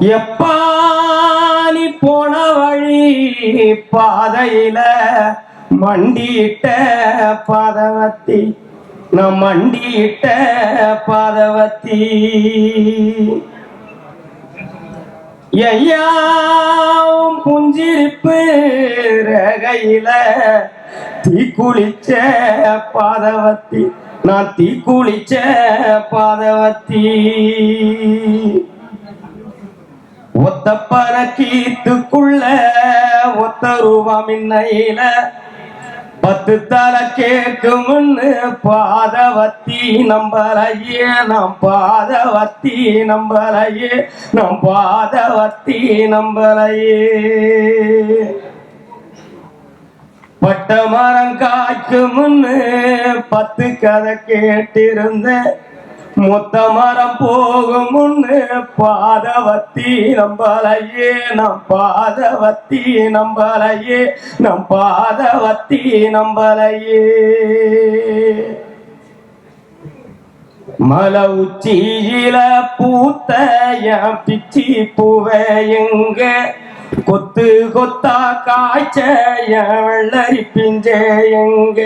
எப்பானி போன வழி பாதையில மண்டியிட்ட பாதவத்தி நான் மண்டியிட்ட பாதவத்தி. ஐயாவும் புஞ்சிருப்பு ரகையில தீக்குளிச்ச பாதவத்தி நான் தீக்குளிச்ச பாதவத்தி. ஒத்த பறக்கீத்துக்குள்ள ஒத்த ரூபம் மின்னையில பத்து தலை கேக்குமுன்னு பாதவத்தி நம்பலையே நம் பாதவத்தி நம்பலையே நம் பாதவத்தி நம்பலையே. பட்ட மரம் காய்க்கு முன்னு பத்து கதை கேட்டிருந்தேன். மொத்த மரம் போகும் முன்னு பாதவத்தி நம்பலையே நம் பாதவத்தி நம்பலையே நம் பாதவத்தி நம்பலையே. மல உச்சியில பூத்த என் பிச்சி பூவை எங்க? கொத்து கொத்தா காய்ச்ச என் வெள்ளரி பிஞ்ச எங்க?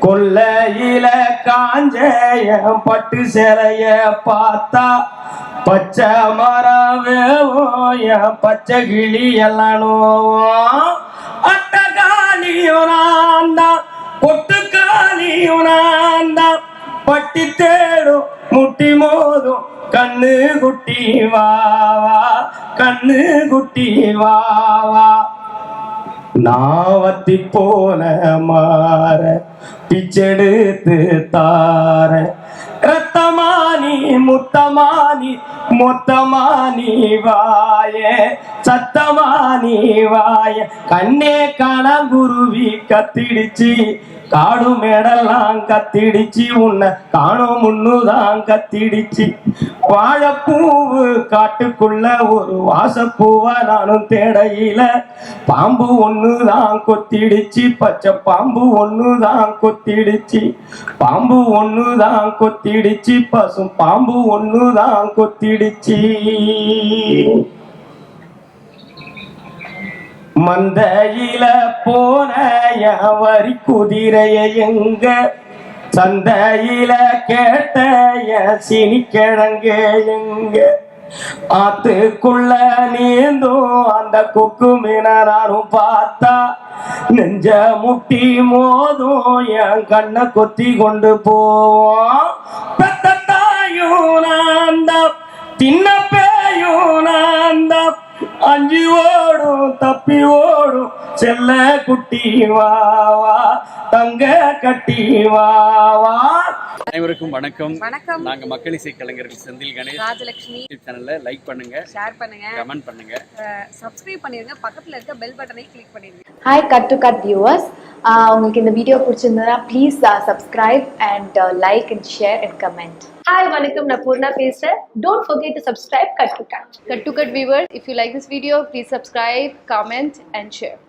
கொல்லையில காஞ்ச பட்டு சேலைய பார்த்தா பச்சை மரம் வேவும் என் பச்சை கிளி எல்லாம் நோவும் அட்டகாலியும் நான் தான் பட்டி தேடும் முட்டி மோதும் கண்ணு குட்டி வாவா கண்ணு குட்டி வாவா நாவத்தி போன மாற பிச்செடுத்து தார. ரத்தமானி முத்தமானி மொத்தமானி வாயே சத்தமானி வாய. கண்ணே குருவி கத்திடுச்சு. காடு மேடெல்லாம் கத்திடுச்சு. உன்னை காணும் முன்னுதான் கத்திடுச்சு. வாழைப்பூவு காட்டுக்குள்ள ஒரு வாசப்பூவா நானும் தேடையில. பாம்பு ஒண்ணுதான் கொத்திடுச்சு. பச்சை பாம்பு ஒண்ணுதான் கொத்திடுச்சு. பாம்பு ஒண்ணுதான் கொத்திடுச்சு. பசும் பாம்பு ஒண்ணுதான் கொத்திடுச்சு. மந்தையில போன என் வரி குதிரைய எங்க? சந்தையில கேட்ட என் சினிக்கிழங்க எங்க? ஆத்துக்குள்ள நீந்தும் அந்த கொக்கு மீனாரும் பார்த்தா நெஞ்ச முட்டி மோதும் என் கண்ணை கொத்தி கொண்டு போவோம் பெத்த தாயும் நான் தின்ன பேயும் நான் அஞ்சு ஓடு தப்பி ஓடும் செல்ல குட்டி வா வா. தங்க கட்டி வா வா. அனைவருக்கும் வணக்கம். வணக்கம். நாங்க மக்கள் இசை கலைஞர்கள் செந்தில் கணேஷ். ராஜலட்சுமி சேனல்ல லைக் பண்ணுங்க. ஷேர் பண்ணுங்க. கமெண்ட் பண்ணுங்க. சப்ஸ்கிரைப் பண்ணிருங்க. பக்கத்துல இருக்க பெல் பட்டனை கிளிக் பண்ணிருங்க. Hi cut to cut viewers உங்களுக்கு இந்த வீடியோ பிடிச்சிருந்ததுன்னா please subscribe and like and share and comment hi வணக்கம் நான் பூர்ணா பேசுறேன் don't forget to subscribe cut to cut Cut to cut viewers, if you like this video, please subscribe, comment, and share.